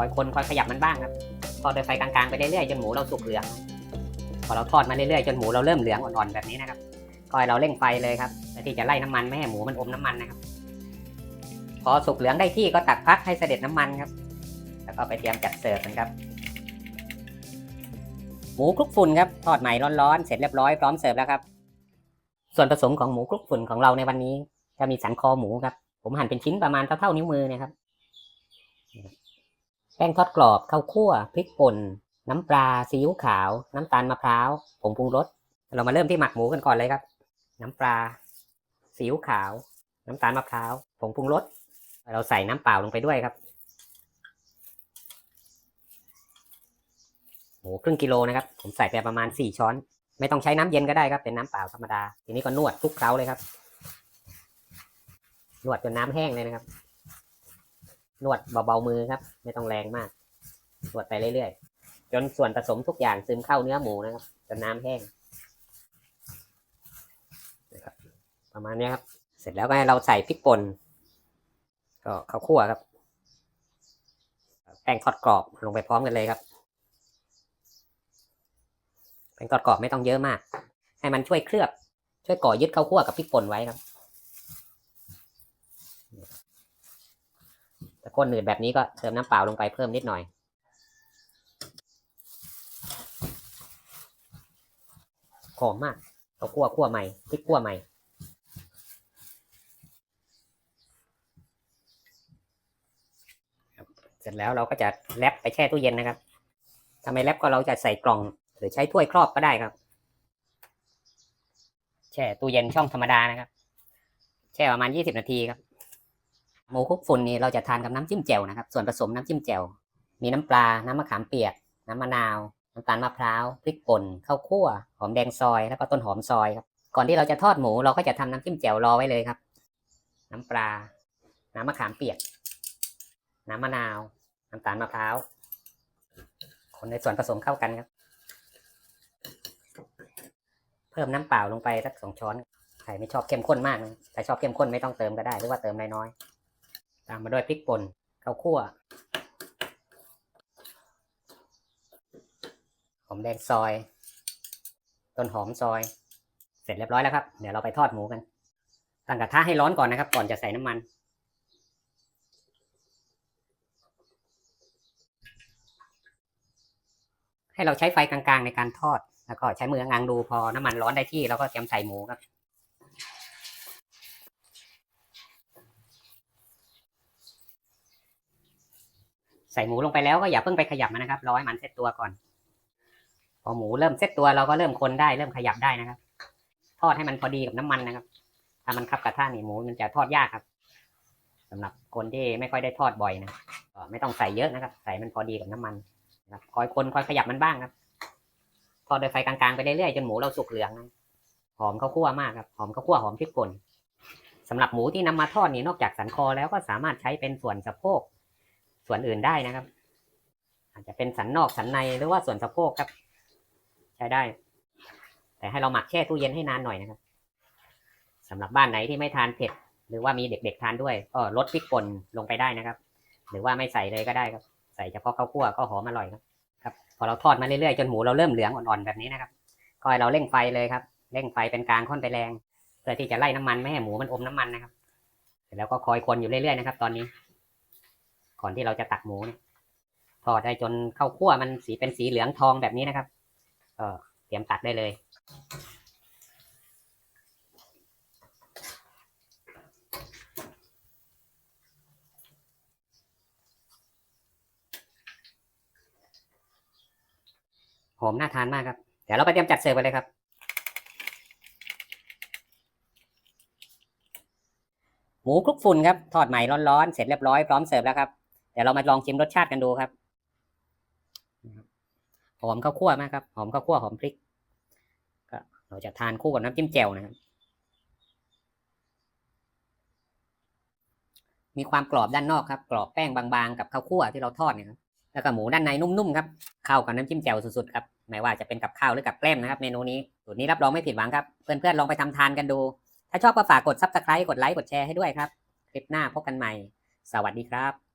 อยคนคอยขยับมันบ้างครับทอดโดยไฟกลางๆไปเรื่อยๆจนหมูเราสุกเหลือง พอเราทอดมาเรื่อยๆจนหมูเราเริ่มเหลืองอ่อนๆแบบนี้นะครับก็ให้เราเร่งไฟเลยครับเพื่อที่จะไล่น้ำมันไม่ให้หมูมันอมน้ำมันนะครับ พอสุกเหลืองได้ที่ก็ตักพักให้เสด็จน้ำมันครับ แล้วก็ไปเตรียมจัดเสิร์ฟกันครับ หมูคลุกฝุ่นครับทอดใหม่ร้อนๆเสร็จเรียบร้อยพร้อมเสิร์ฟแล้วครับ ส่วนผสมของหมูคลุกฝุ่นของเราในวันนี้ จะมีสันคอหมูครับ ผมหั่นเป็นชิ้นประมาณเท่าๆนิ้วมือนะครับ แป้งทอดกรอบข้าวคั่วพริกป่น น้ำปลาซีอิ๊วขาว น้ำตาลมะพร้าวผงปรุงรสเรามาเริ่มที่หมักหมูกันก่อนเลยครับ น้ำปลาซีอิ๊วขาว น้ำตาลมะพร้าวผงปรุงรสเราใส่น้ำเปล่าลงไปด้วยครับหมูครึ่งกิโลนะครับ ผมใส่ไปประมาณสี่ช้อน ไม่ต้องใช้น้ำเย็นก็ได้ครับ เป็นน้ำเปล่าธรรมดา ทีนี้ก็นวดคลุกเคล้าเลยครับ นวดจนน้ำแห้งเลยนะครับ นวดเบาๆมือครับ ไม่ต้องแรงมาก นวดไปเรื่อยๆ จนส่วนผสมทุกอย่างซึมเข้าเนื้อหมูนะครับ จนน้ำแห้งนะครับประมาณนี้ครับ เสร็จแล้วก็ให้เราใส่พริกป่นก็ข้าวคั่วครับแป้งทอดกรอบลงไปพร้อมกันเลยครับแป้งทอดกรอบไม่ต้องเยอะมาก ให้มันช่วยเคลือบ ช่วยก่อยึดข้าวคั่วกับพริกป่นไว้ครับถ้า ข้นหนืดแบบนี้ก็เติมน้ำเปล่าลงไปเพิ่มนิดหน่อย หอมมากข้าวคั่วคั่วใหม่พริกคั่วใหม่ เสร็จแล้วเราก็จะแรปไปแช่ตู้เย็นนะครับถ้าไมแรปก็เราจะใส่กล่อง หรือใช้ถ้วยครอบก็ได้ครับ แช่ตู้เย็นช่องธรรมดานะครับ แช่ประมาณยี่สิบนาทีครับ หมูคุกฝุ่นนี่เราจะทานกับน้ำจิ้มแจ่วนะครับ ส่วนผสมน้ำจิ้มแจ่วมีน้ำปลา น้ำมะขามเปียก น้ำมะนาว น้ำตาลมะพร้าว พริกป่น ข้าวคั่ว หอมแดงซอย แล้วก็ต้นหอมซอยครับ ก่อนที่เราจะทอดหมูเราก็จะทำน้ำจิ้มแจ่วรอไว้เลยครับ น้ำปลา น้ำมะขามเปียก น้ำมะนาว น้ำตาลมะพร้าว คนในส่วนผสมเข้ากันครับ เพิ่มน้ำเปล่าลงไปสักสองช้อน ใครไม่ชอบเข้มข้นมาก แต่ชอบเข้มข้นไม่ต้องเติมก็ได้ หรือว่าเติมน้อยๆ ตามมาด้วยพริกป่นข้าวคั่วหอมแดงซอย ต้นหอมซอย เสร็จเรียบร้อยแล้วครับ เดี๋ยวเราไปทอดหมูกัน ตั้งกระทะให้ร้อนก่อนนะครับ ก่อนจะใส่น้ำมัน ให้เราใช้ไฟกลางๆในการทอด แล้วก็ใช้มือง้างดูพอน้ำมันร้อนได้ที่เราก็เตรียมใส่หมูครับ ใส่หมูลงไปแล้วก็อย่าเพิ่งไปขยับมันนะครับรอให้มันเซตตัวก่อน พอหมูเริ่มเซตตัวเราก็เริ่มคนได้เริ่มขยับได้นะครับ ทอดให้มันพอดีกับน้ำมันนะครับ ถ้ามันคับกระทะนี่หมูมันจะทอดยากครับสำหรับคนที่ไม่ค่อยได้ทอดบ่อยนะก็ไม่ต้องใส่เยอะนะครับ ใส่มันพอดีกับน้ำมันนะครับคอยคนคอยขยับมันบ้างครับ ทอดโดยไฟกลางๆไปเรื่อยๆจนหมูเราสุกเหลืองนะหอมข้าวคั่วมากครับหอมข้าวคั่วหอมพริกป่นสำหรับหมูที่นำมาทอดนี่นอกจากสันคอแล้วก็สามารถใช้เป็นส่วนสะโพก ส่วนอื่นได้นะครับ อาจจะเป็นสันนอกสันในหรือว่าส่วนสะโพกครับ ใช้ได้ แต่ให้เราหมักแช่ตู้เย็นให้นานหน่อยนะครับสำหรับบ้านไหนที่ไม่ทานเผ็ดหรือว่ามีเด็กๆทานด้วยก็ลดพริกป่นลงไปได้นะครับ หรือว่าไม่ใส่เลยก็ได้ครับ ใส่เฉพาะข้าวคั่วก็หอมอร่อยครับครับพอเราทอดมาเรื่อยๆจนหมูเราเริ่มเหลืองอ่อนๆแบบนี้นะครับก็ให้เราเร่งไฟเลยครับเร่งไฟเป็นกลางค่อนไปแรงเพื่อที่จะไล่น้ำมันไม่ให้หมูมันอมน้ำมันนะครับเสร็จแล้วก็คอยคนอยู่เรื่อยๆนะครับ ตอนนี้ ก่อนที่เราจะตักหมูเนี่ยทอดได้จนข้าวคั่วมันสีเป็นสีเหลืองทองแบบนี้นะครับก็เตรียมตักได้เลยหอมน่าทานมากครับ เดี๋ยวเราไปเตรียมจัดเสิร์ฟกันเลยครับ หมูคลุกฝุ่นครับ ทอดใหม่ร้อนๆ เสร็จเรียบร้อยพร้อมเสิร์ฟแล้วครับ เดี๋ยวเรามาลองชิมรสชาติกันดูครับหอมข้าวคั่วมากครับ หอมข้าวคั่วหอมพริกก็เราจะทานคู่กับน้ำจิ้มแจ่วนะครับ มีความกรอบด้านนอกครับ กรอบแป้งบางๆกับข้าวคั่วที่เราทอดเนี่ยครับแล้วก็หมูด้านในนุ่มๆครับเข้ากับน้ำจิ้มแจ่วสุดๆครับไม่ว่าจะเป็นกับข้าวหรือกับแกล้มนะครับ เมนูนี้สูตรนี้รับรองไม่ผิดหวังครับเพื่อนๆลองไปทำทานกันดู ถ้าชอบก็ฝากกด subscribe กดไลค์กดแชร์ให้ด้วยครับ คลิปหน้าพบกันใหม่ สวัสดีครับ